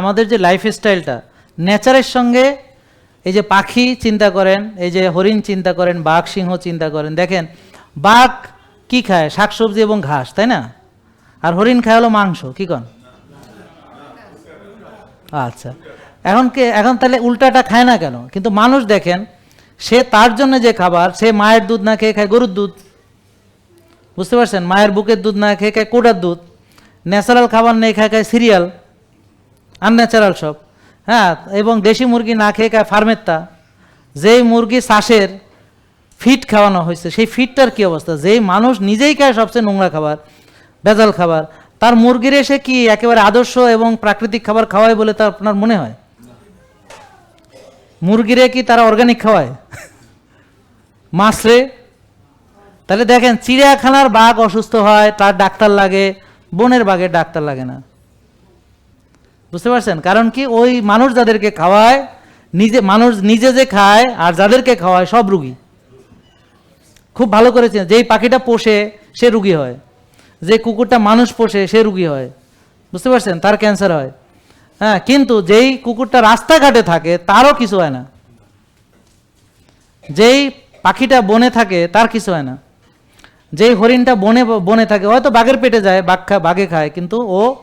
আমাদের যে লাইফ স্টাইলটা নেচারের সঙ্গে এই যে পাখি চিন্তা করেন, এই যে হরিণ চিন্তা করেন, বাঘ সিংহ চিন্তা করেন, দেখেন বাঘ কি খায়? শাকসবজি এবং ঘাস, তাই না? আর হরিণ খায় হলো মাংস, কি কন? আচ্ছা। এখন কে, এখন তাহলে উল্টাটা খায় না কেন? কিন্তু মানুষ দেখেন, সে তার জন্য যে খাবার, সে মায়ের দুধ না খেয়ে খায় গরুর দুধ। বুঝতে পারছেন? মায়ের বুকের দুধ না খেয়ে খায় কোটার দুধ। ন্যাচারাল খাবার নেই, খায় খায় সিরিয়াল। আনন্যাচারাল সব। হ্যাঁ এবং দেশি মুরগি না খেয়ে খায় ফার্মেরটা যেই মুরগি শ্বাসের ফিট খাওয়ানো হয়েছে, সেই ফিটটার কি অবস্থা? যেই মানুষ নিজেই খায় সবচেয়ে নোংরা খাবার, ভেজাল খাবার, তার মুরগির এসে কি একেবারে আদর্শ এবং প্রাকৃতিক খাবার খাওয়ায় বলে তার আপনার মনে হয়? মুরগিরে কি তারা অর্গানিক খাওয়ায়? মাছরে? তাহলে দেখেন, চিড়িয়াখানার বাঘ অসুস্থ হয়, তার ডাক্তার লাগে, বনের বাঘের ডাক্তার লাগে না। বুঝতে পারছেন? কারণ কি ওই মানুষ যাদেরকে খাওয়ায়, নিজে, মানুষ নিজে যে খায় আর যাদেরকে খাওয়ায় সব রুগী। খুব ভালো করেছেন যেই পাখিটা পোষে, সে রুগী হয়। যে কুকুরটা মানুষ পোষে, সে রুগী হয়। বুঝতে পারছেন? তার ক্যান্সার হয়। হ্যাঁ কিন্তু যেই কুকুরটা রাস্তাঘাটে থাকে, তারও কিছু হয় না। যেই পাখিটা বনে থাকে, তার কিছু হয় না। যেই হরিণটা বনে বনে থাকে, হয়তো বাঘের পেটে যায়, বাঘ খা- বাঘে খায়, কিন্তু ও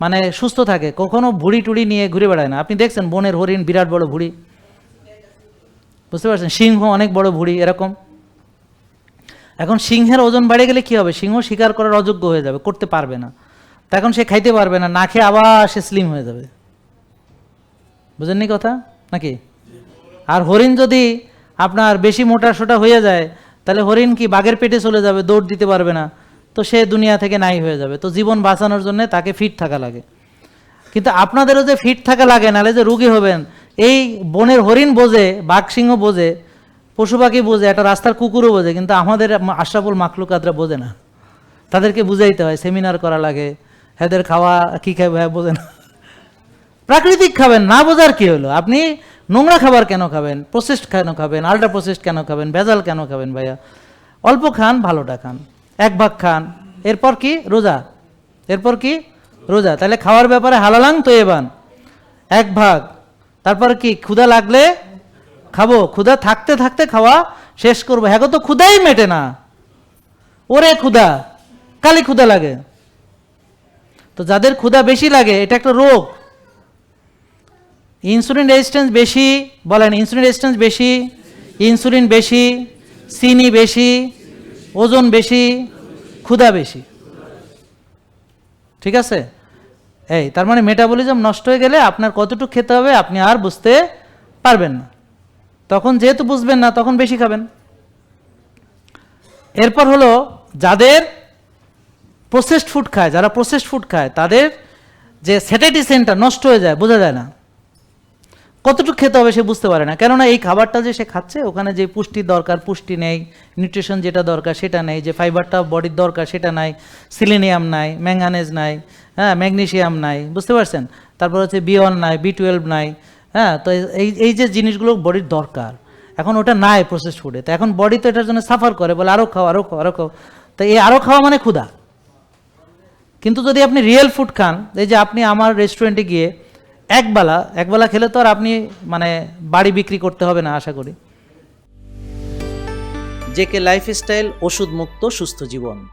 মানে সুস্থ থাকে, কখনো ভুড়ি টুড়ি নিয়ে ঘুরে বেড়ায় না। আপনি দেখছেন বনের হরিণ, বিরাট বড় ভুড়ি। বুঝতে পারছেন? সিংহ অনেক বড় ভুড়ি, এরকম। এখন সিংহের ওজন বেড়ে গেলে কি হবে? সিংহ শিকার করার অযোগ্য হয়ে যাবে, করতে পারবে না। তখন সে খাইতে পারবে না না খেয়ে আবার সে স্লিম হয়ে যাবে। বুঝেননি কথা? নাকি? আর হরিণ যদি আপনার বেশি মোটা সোটা হয়ে যায়, তাহলে হরিণ কি বাঘের পেটে চলে যাবে, দৌড় দিতে পারবে না। তো সে দুনিয়া থেকে নাই হয়ে যাবে। তো জীবন বাঁচানোর জন্য তাকে ফিট থাকা লাগে। কিন্তু আপনাদেরও যে ফিট থাকা লাগে নাহলে যে রুগী হবেন, এই বনের হরিণ বোঝে, বাঘ সিংহ বোঝে, পশু পাখি বোঝে, একটা রাস্তার কুকুরও বোঝে, কিন্তু আমাদের আশরাফুল মাখলুকাতরা বোঝে না। তাদেরকে বুঝাইতে হয় সেমিনার করা লাগে এদের খাওয়া কী খাবে হ্যাঁ বোঝে না। প্রাকৃতিক খাবেন, না বোঝার কি হলো? আপনি নোংরা খাবার কেন খাবেন? প্রসেসড কেন খাবেন? আল্ট্রা প্রসেসড কেন খাবেন? ভেজাল কেন খাবেন ভাইয়া? অল্প খান, ভালোটা খান। এক ভাগ খান। এরপর কি? রোজা। এরপর কি? রোজা। তাহলে খাওয়ার ব্যাপারে হালালাং তো এবান এক ভাগ। তারপর কি? ক্ষুধা লাগলে খাব। ক্ষুধা থাকতে থাকতে খাওয়া শেষ করব। হ্যাঁ তো ক্ষুধাই মেটে না। ওরে ক্ষুধা। কালি ক্ষুধা লাগে। তো যাদের ক্ষুধা বেশি লাগে, এটা একটা রোগ। ইনসুলিন রেজিস্ট্যান্স বেশি, বলেন, ইনসুলিন রেজিস্ট্যান্স বেশি, ইনসুলিন বেশি, চিনি বেশি ওজন বেশি, ক্ষুধা বেশি। ঠিক আছে? এই, তার মানে মেটাবলিজম নষ্ট হয়ে গেলে আপনার কতটুকু খেতে হবে আপনি আর বুঝতে পারবেন না। তখন যেহেতু বুঝবেন না, তখন বেশি খাবেন। এরপর হলো যাদের প্রসেসড ফুড খায়, যারা প্রসেসড ফুড খায়, তাদের যে স্যাটাইটি নষ্ট হয়ে যায়, বোঝা যায় না। কতটুকু খেতে হবে সে বুঝতে পারে না। কেননা এই খাবারটা যে সে খাচ্ছে, ওখানে যে পুষ্টি দরকার, পুষ্টি নেই নিউট্রিশন যেটা দরকার সেটা নেই, যে ফাইবারটা বডির দরকার সেটা নাই সিলিনিয়াম নাই ম্যাঙ্গানেজ নাই হ্যাঁ ম্যাগনেশিয়াম নাই, বুঝতে পারছেন? তারপর হচ্ছে বি ওয়ান নাই বি টুয়েলভ নাই হ্যাঁ তো এই এই যে জিনিসগুলো বডির দরকার, এখন ওটা নাই প্রসেস ফুডে তো এখন বডি তো এটার জন্য সাফার করে, বলে আরও খাও আরও খাও আরও খাও, তো এই আরও খাওয়া মানে ক্ষুধা। কিন্তু যদি আপনি রিয়েল ফুড খান, এই যে আপনি আমার রেস্টুরেন্টে গিয়ে একবেলা একবেলা খেলে তো আর আপনি মানে বাড়ি বিক্রি করতে হবে না, আশা করি। জেকে লাইফস্টাইল ওষুধ মুক্ত সুস্থ জীবন।